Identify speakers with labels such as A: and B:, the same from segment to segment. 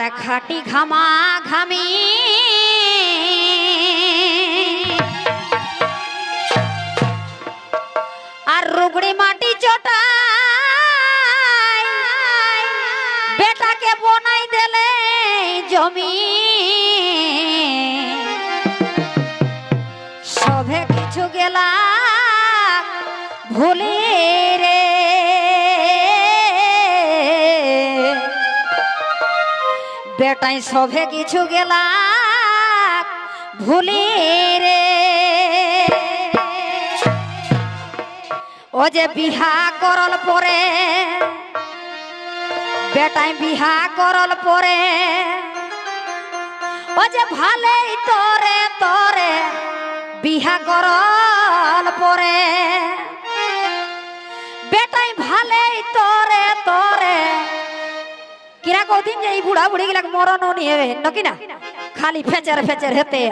A: আর খাটি ঘামা ঘামি আর রুগড়ি মাটি চটাই, বেটাকে বনাই দেলে জমি। সবে কিছু গেলা ভুলি বেটাই সবে কিছু গেলা ভুলি রে। ও যে বিহা করল পরে, বেটাই বিহা করল পরে, ও যে ভালেই তোরে তোরে বিহা করল পরে। বেটাই ভালেই তোরে কদিন যে এই বুড়া বুড়ি গিলাক মরণ নিয়ে নাকি না খালি ফেচের ফেচের হেতে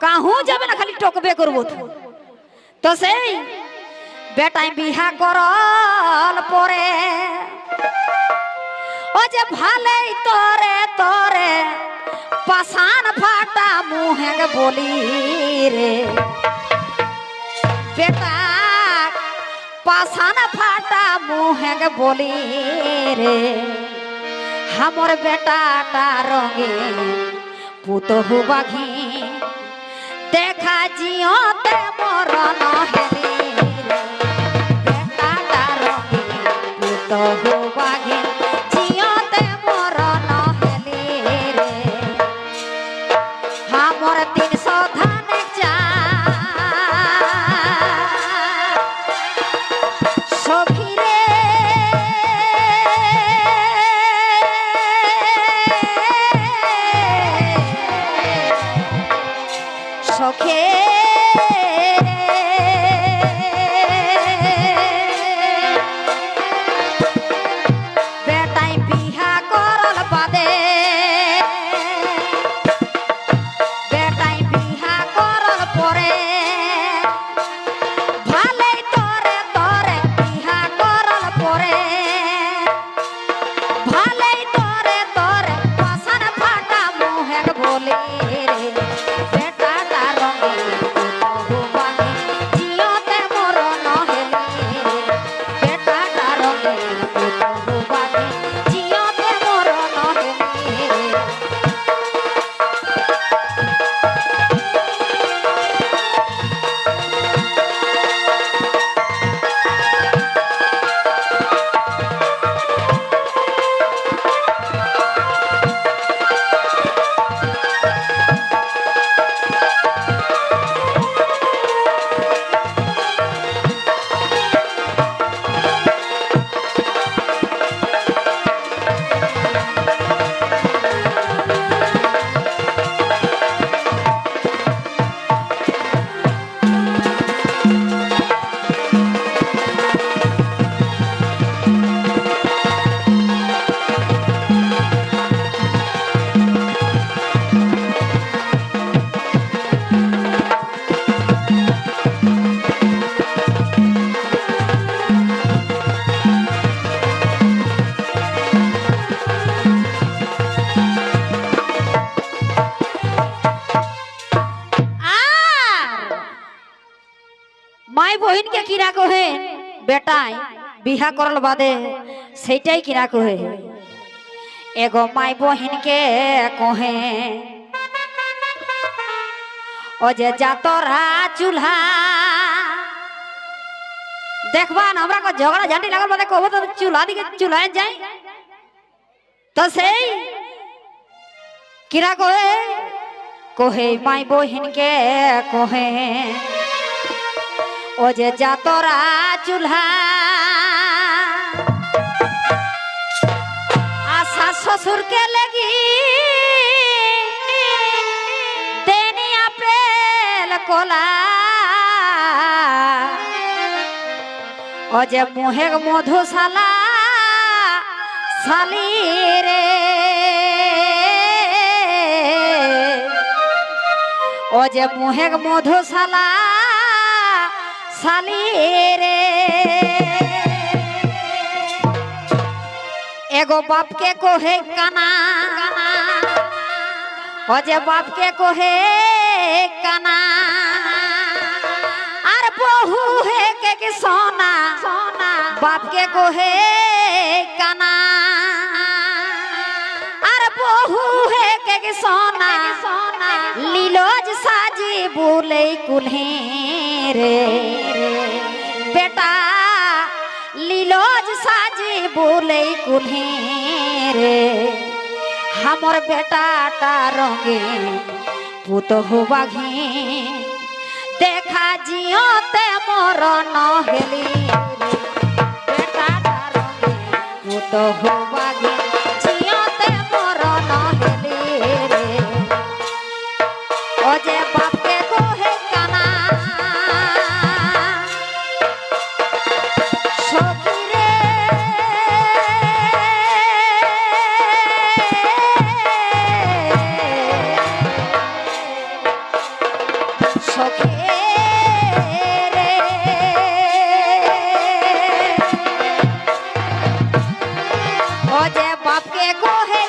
A: কাহু যাবে না, খালি টকবে করব। তো। সেই বেটাই বিহা করল পরে। ও যে ভালেই তোরে তোরে পাশান ফাটা মুহে বলি রে। বেটা পাশান ফাটা মুহে বলি রে। আমার বেটাটা রঙে পুত বাঘি দেখা জিওতে মরণ হেরে বেটাটা রঙে পুত কিনা কহে? বেটাই, বিহা করল বাদে। সেইটাই কিনা কহে? এগো মাই বহিনকে কহে, ও যে যাতরা চুলহা দেখবান আমরা কো ঝগড়া ঝাঁটি লাগল বাদে কব তো চুলা দিকে চুলায় যাই? তো সেই কিরা কহে কহে মাই বহিনকে কহে ও যে যাতরা চুলহা। আশা শ্বশুরকে লাগি দেনি আপেল কলা। ও যে মুহে মধুশালা শালি রে। ও যে মুহেক মধুশালা সালি রে এগো বাপকে কোহে কানা। অজে বাপকে কোহে কানা। আর বহু হে কে কে সোনা। সোনা বাপকে কোহে কানা। আর বহু হে কে কে সোনা। সোনা লীলজ সাজি বুলে কুলহে রে সাজি বলে কুলহে রে। আমার বেটাটা রঙে পুত হবা ঘে। দেখা জিওতে মরণ হেলি বেটাটা রঙে পুত হবা বাপকে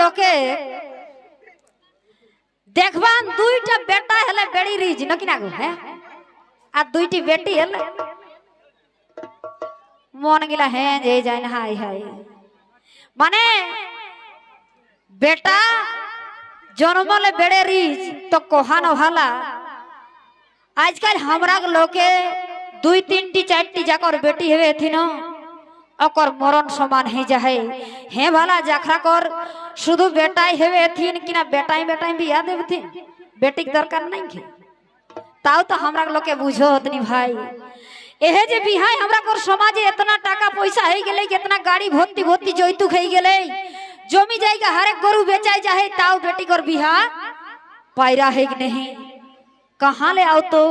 A: লোকে দেখবান দুইটা বেটা হেলে বেড়ি রিজ নাকি না গো হ্যাঁ আর দুইটি বেটি হেলে মন গিলা হ্যাঁ যে যাই না হাই হাই মানে বেটা জন্মলে বেড়ে রিজ তো কোহান ভালা আজকাল हमरा লোকে দুই তিনটি চারটি যাকর বেটি হেবে থিন অকর মরণ সমান হে যাহে। হে ভালা জাখরা কর, শুধু বেটাই হেবে থিন কিনা বেটাই বেটাই বিয়া দেবে থিন? বেটিক দরকার নাই কি? তাও তো আমরা লোকে বুঝো হতনি ভাই। এহে যে বিহাই আমরা কর সমাজে এতনা টাকা পয়সা হয়ে গেলে এতনা গাড়ি ভর্তি ভর্তি যৌতুক হয়ে গেলে জমি জায়গা হারে গরু বেচাই যাহে, তাও বেটি কর বিহা পায়রা হেগ নেহি। কাহালে আও তো